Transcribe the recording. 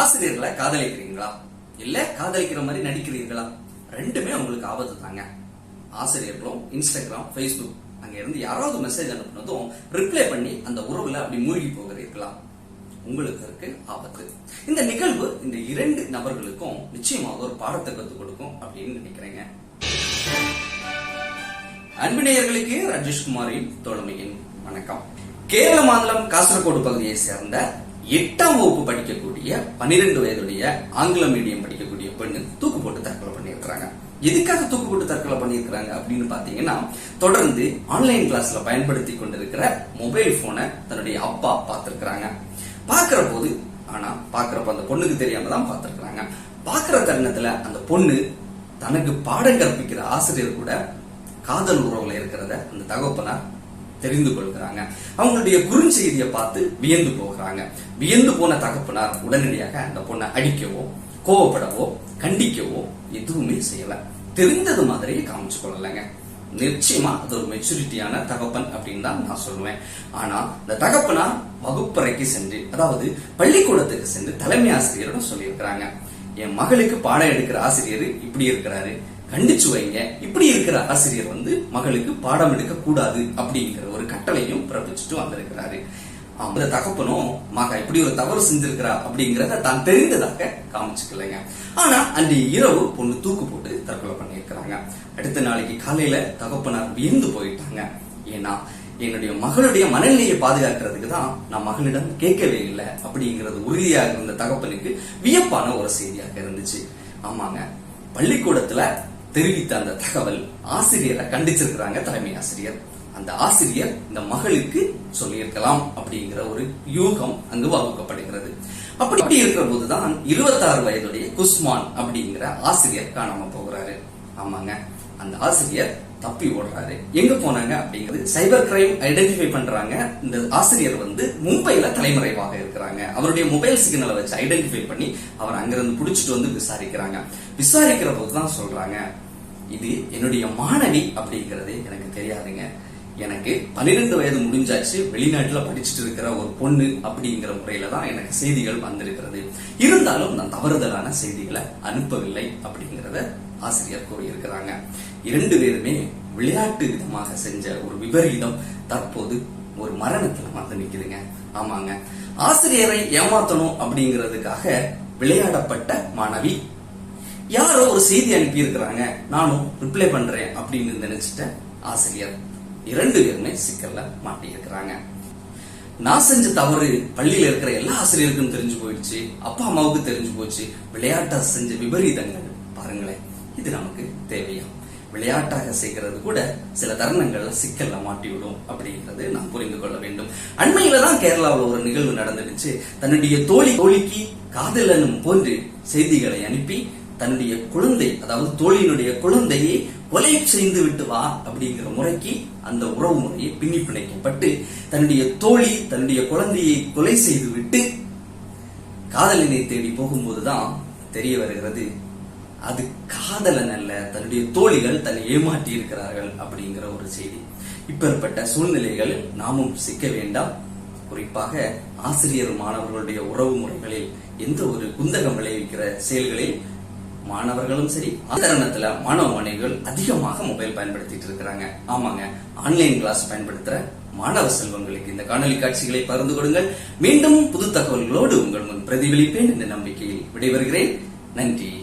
ஆசிரியர்களை காதலிக்கிறீங்களா? இல்ல காதலிக்கிற மாதிரி நடிக்கிறீர்களா? ரெண்டுமே உங்களுக்கு ஆபத்து தாங்க. ஆசிரியர்களும் இன்ஸ்டாகிராம் ஃபேஸ்புக் அங்க இருந்து யாராவது மெசேஜ் அனுப்புனதும் ரிப்ளை பண்ணி அந்த உறவுல அப்படி மூழ்கி போகிறீர்களா? உங்களுக்கு இருக்கு ஆபத்து. இந்த நிகழ்வு இந்த இரண்டு நபர்களுக்கும் நிச்சயமாக ஒரு பாடத்தை கற்றுக் கொடுக்கும் அப்படின்னு நினைக்கிறேங்க. அன்பினேயர்களுக்கு ரஜேஷ்குமாரின் தோழமையின் வணக்கம். கேரள மாநிலம் காசர்கோடு பகுதியை சேர்ந்த எட்டாம் வகுப்பு படிக்கக்கூடிய பன்னிரெண்டு வயதுடைய ஆங்கில மீடியம் படிக்கக்கூடிய பெண்ணு தூக்கு போட்டு தற்கொலை பண்ணியிருக்கிறாங்க. எதுக்காக தூக்கு போட்டு தற்கொலை பண்ணியிருக்கிறாங்க அப்படின்னு பாத்தீங்கன்னா தொடர்ந்து ஆன்லைன் கிளாஸ்ல பயன்படுத்தி கொண்டிருக்கிற மொபைல் போனை தன்னுடைய அப்பா பார்த்திருக்கிறாங்க. பாக்குற போது ஆனா பாக்குறப்ப அந்த பொண்ணுக்கு தெரியாம தான் பார்த்திருக்கிறாங்க. பாக்குற தருணத்துல அந்த பொண்ணு தனக்கு பாடம் கற்பிக்கிற ஆசிரியர் கூட காதல் உறவுல இருக்கிறத அந்த தகப்பனார் தெரிந்து கொள்கிறாங்க. அவங்களுடைய குறுஞ்செய்தியை பார்த்து வியந்து போகிறாங்க. வியந்து போன தகப்பனார் உடனடியாக அந்த பொண்ணை அடிக்கவோ கோவப்படவோ கண்டிக்கவோ எதுவுமே செய்யல. தெரிந்தது மாதிரியே காமிச்சு கொள்ளலைங்க. நிச்சயமா அது ஒரு மெச்சூரிட்டியான தகப்பன் அப்படின்னு தான் நான் சொல்லுவேன். ஆனா இந்த தகப்பனா வகுப்பறைக்கு சென்று அதாவது பள்ளிக்கூடத்துக்கு சென்று தலைமை ஆசிரியரிடம் சொல்லியிருக்கிறாங்க. என் மகளுக்கு பாடம் எடுக்கிற ஆசிரியர் இப்படி இருக்கிறாரு. கண்டிச்சு வைங்க. இப்படி இருக்கிற ஆசிரியர் வந்து மகளுக்கு பாடம் எடுக்க கூடாது அப்படிங்கிற ஒரு கட்டளையும் பிறப்பிச்சுட்டு வந்திருக்கிறாரு. அந்த தகப்பனும் மக இப்படி ஒரு தவறு செஞ்சிருக்கிறா அப்படிங்கறத தான் தெரிந்ததாக காமிச்சுக்கலைங்க. ஆனா அன்றைய இரவு பொண்ணு தூக்கு போட்டு தற்கொலை பண்ணியிருக்கிறாங்க. அடுத்த நாளைக்கு காலையில தகப்பனார் வியந்து போயிட்டாங்க. ஏன்னா என்னுடைய மகளுடைய மனநிலையை பாதுகாக்கிறதுக்கு தான் நான் மகளிடம் கேட்கவே இல்லை அப்படிங்கிறது உறுதியாக இருந்த தகப்பனுக்கு வியப்பான ஒரு செய்தியாக இருந்துச்சு. ஆமாங்க பள்ளிக்கூடத்துல தெரிவித்த அந்த தகவல் ஆசிரியரை கண்டிச்சிருக்கிறாங்க தலைமை ஆசிரியர். அந்த ஆசிரியர் இந்த மகளுக்கு சொல்லியிருக்கலாம் அப்படிங்கிற ஒரு யூகம் அங்கு வகுக்கப்படுகிறது. அப்படி அப்படி இருக்கிற போதுதான் இருபத்தாறு வயதுடைய குஸ்மான் அப்படிங்கிற ஆசிரியர் காணாம போகிறாரு. ஆமாங்க. அந்த ஆசிரியர் தப்பி ஓடுறாரு. எங்க போனாங்க அப்படிங்கிறது சைபர் கிரைம் ஐடென்டிஃபை பண்றாங்க. இந்த ஆசிரியர் வந்து மும்பையில தலைமறைவாக இருக்கிறாங்க. அவருடைய மொபைல் சிக்னலை வச்சு ஐடென்டிஃபை பண்ணி அவர் அங்கிருந்து புடிச்சிட்டு வந்து விசாரிக்கிறாங்க. விசாரிக்கிற போது தான் சொல்றாங்க இது என்னுடைய மாணவி அப்படிங்கறதே எனக்கு தெரியாதுங்க. எனக்கு பன்னிரெண்டு வயது முடிஞ்சாச்சு. வெளிநாட்டுல படிச்சுட்டு இருக்கிற ஒரு பொண்ணு அப்படிங்கிற முறையில தான் எனக்கு செய்திகள் வந்திருக்கிறது. இருந்தாலும் நான் தவறுதலான செய்திகளை அனுப்பவில்லை அப்படிங்கிறத ஆசிரியர் கூறியிருக்கிறாங்க. இரண்டு பேருமே விளையாட்டு விதமாக செஞ்ச ஒரு விபரீதம் தற்போது ஒரு மரணத்துல வந்து நிக்குதுங்க. ஆமாங்க. ஆசிரியரை ஏமாத்தணும் அப்படிங்கிறதுக்காக விளையாடப்பட்ட மாணவி யாரோ ஒரு செய்தி அனுப்பி இருக்கிறாங்க நானும் ரிப்ளை பண்றேன் அப்படின்னு நினைச்சிட்ட ஆசிரியர். இரண்டு பேருமே சிக்கல்ல மாட்டியிருக்கிறாங்க. நான் செஞ்ச தவறு பள்ளியில இருக்கிற எல்லா ஆசிரியருக்கும் தெரிஞ்சு போயிடுச்சு அப்பா அம்மாவுக்கு தெரிஞ்சு போச்சு. விளையாட்டா செஞ்ச விபரீதங்கள் பாருங்களேன் இது நமக்கு தேவையா? விளையாட்டாக செய்கிறது கூட சில தருணங்கள்ல சிக்கல்ல மாட்டிவிடும் அப்படிங்கிறது நாம் புரிந்து கொள்ள வேண்டும். அண்மையில தான் கேரளாவில் ஒரு நிகழ்வு நடந்துடுச்சு. தன்னுடைய தோழி தோழிக்கு காதலனும் போன்று செய்திகளை அனுப்பி தன்னுடைய குழந்தை அதாவது தோழியினுடைய குழந்தையை கொலை செய்து விட்டு வா அப்படிங்கிற முறைக்கு அந்த உறவு முறையை பின்னி பிணைக்கப்பட்டு தன்னுடைய தோழி தன்னுடைய குழந்தையை கொலை செய்து விட்டு காதலினை தேடி போகும்போதுதான் தெரிய வருகிறது அது காதலன் அல்ல தன்னுடைய தோழிகள் தன்னை ஏமாற்றி இருக்கிறார்கள் அப்படிங்கிற ஒரு செய்தி. இப்பேற்பட்ட சூழ்நிலைகள் நாமும் சிக்க வேண்டாம். குறிப்பாக ஆசிரியர் மாணவர்களுடைய உறவு முறைகளில் எந்த ஒரு குந்தகம் விளைவிக்கிற செயல்களில் மாணவர்களும் சரி தருணத்துல மாணவ மாணவிகள் அதிகமாக மொபைல் பயன்படுத்திட்டு இருக்கிறாங்க. ஆமாங்க ஆன்லைன் கிளாஸ் பயன்படுத்துற மாணவ செல்வங்களுக்கு இந்த காணொலி காட்சிகளை பகிர்ந்து கொடுங்கள். மீண்டும் புது தகவல்களோடு உங்கள் முன் பிரதிபலிப்பேன் என்ற நம்பிக்கையில் விடைபெறுகிறேன். நன்றி.